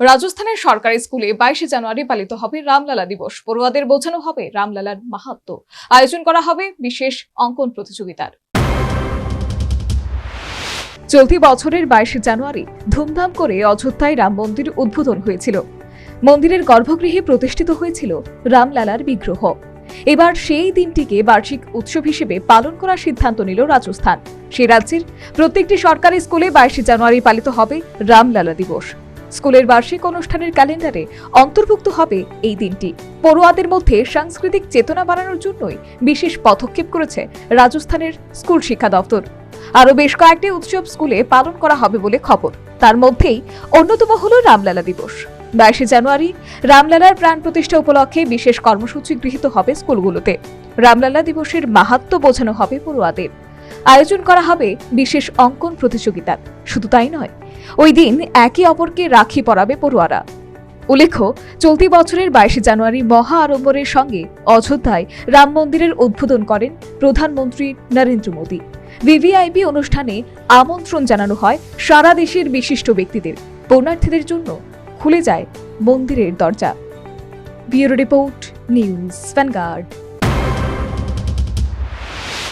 রাজস্থানের সরকারি স্কুলে বাইশে জানুয়ারি পালিত হবে রামলালা দিবস। পড়ুয়াদের বোঝানো হবে রামলালার মাহাত্ম। আয়োজন করা হবে বিশেষ অঙ্কন প্রতিযোগিতার। চলতি বছরের বাইশে জানুয়ারি ধুমধাম করে অযোধ্যায় রাম মন্দির উদ্বোধন হয়েছিল। মন্দিরের গর্ভগৃহে প্রতিষ্ঠিত হয়েছিল রামলালার বিগ্রহ। এবার সেই দিনটিকে বার্ষিক উৎসব হিসেবে পালন করার সিদ্ধান্ত নিল রাজস্থান। সে রাজ্যের প্রত্যেকটি সরকারি স্কুলে বাইশে জানুয়ারি পালিত হবে রামলালা দিবস। স্কুলের বার্ষিক অনুষ্ঠানের ক্যালেন্ডারে অন্তর্ভুক্ত হবে এই দিনটি। পড়ুয়াদের মধ্যে সাংস্কৃতিক চেতনা বাড়ানোর জন্যই বিশেষ পদক্ষেপ করেছে রাজস্থানের স্কুল শিক্ষা দপ্তর। আরও বেশ কয়েকটি উৎসব স্কুলে পালন করা হবে বলে খবর। তার মধ্যেই অন্যতম হল রামলালা দিবস। বাইশে জানুয়ারি রামলালার প্রাণ প্রতিষ্ঠা উপলক্ষে বিশেষ কর্মসূচি গৃহীত হবে স্কুলগুলোতে। রামলালা দিবসের মাহাত্ম বোঝানো হবে পড়ুয়াদের। আয়োজন করা হবে বিশেষ অঙ্কন প্রতিযোগিতার। শুধু তাই নয়, ওই দিন একে অপরকে রাখি পরাবে পড়ুয়ারা। উল্লেখ্য, চলতি বছরের বাইশে জানুয়ারি মহা আড়ম্বরের সঙ্গে অযোধ্যায় রাম মন্দিরের উদ্বোধন করেন প্রধানমন্ত্রী নরেন্দ্র মোদী। ভিভিআইপি অনুষ্ঠানে আমন্ত্রণ জানানো হয় সারা দেশের বিশিষ্ট ব্যক্তিদের। পূর্ণার্থীদের জন্য খুলে যায় মন্দিরের দরজা। Bureau report news vanguard.